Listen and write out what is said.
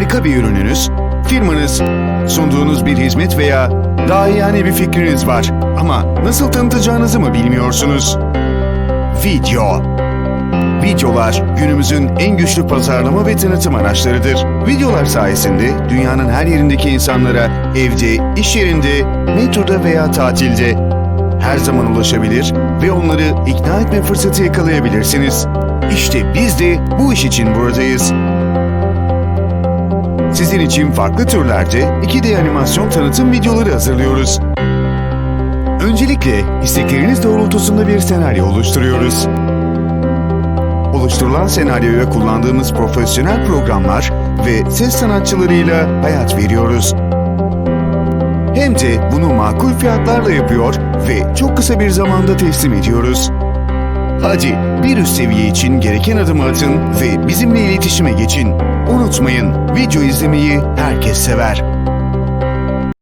harika bir ürününüz, firmanız, sunduğunuz bir hizmet veya daha yani bir fikriniz var ama nasıl tanıtacağınızı mı bilmiyorsunuz? Video. Videolar günümüzün en güçlü pazarlama ve tanıtım araçlarıdır. Videolar sayesinde dünyanın her yerindeki insanlara evde, iş yerinde, metroda veya tatilde her zaman ulaşabilir ve onları ikna etme fırsatı yakalayabilirsiniz. İşte biz de bu iş için buradayız. Sizin için farklı türlerde 2D animasyon tanıtım videoları hazırlıyoruz. Öncelikle istekleriniz doğrultusunda bir senaryo oluşturuyoruz. Oluşturulan senaryoya kullandığımız profesyonel programlar ve ses sanatçılarıyla hayat veriyoruz. Hem de bunu makul fiyatlarla yapıyor ve çok kısa bir zamanda teslim ediyoruz. Hadi bir üst seviye için gereken adımı atın ve bizimle iletişime geçin. Unutmayın, video izlemeyi herkes sever.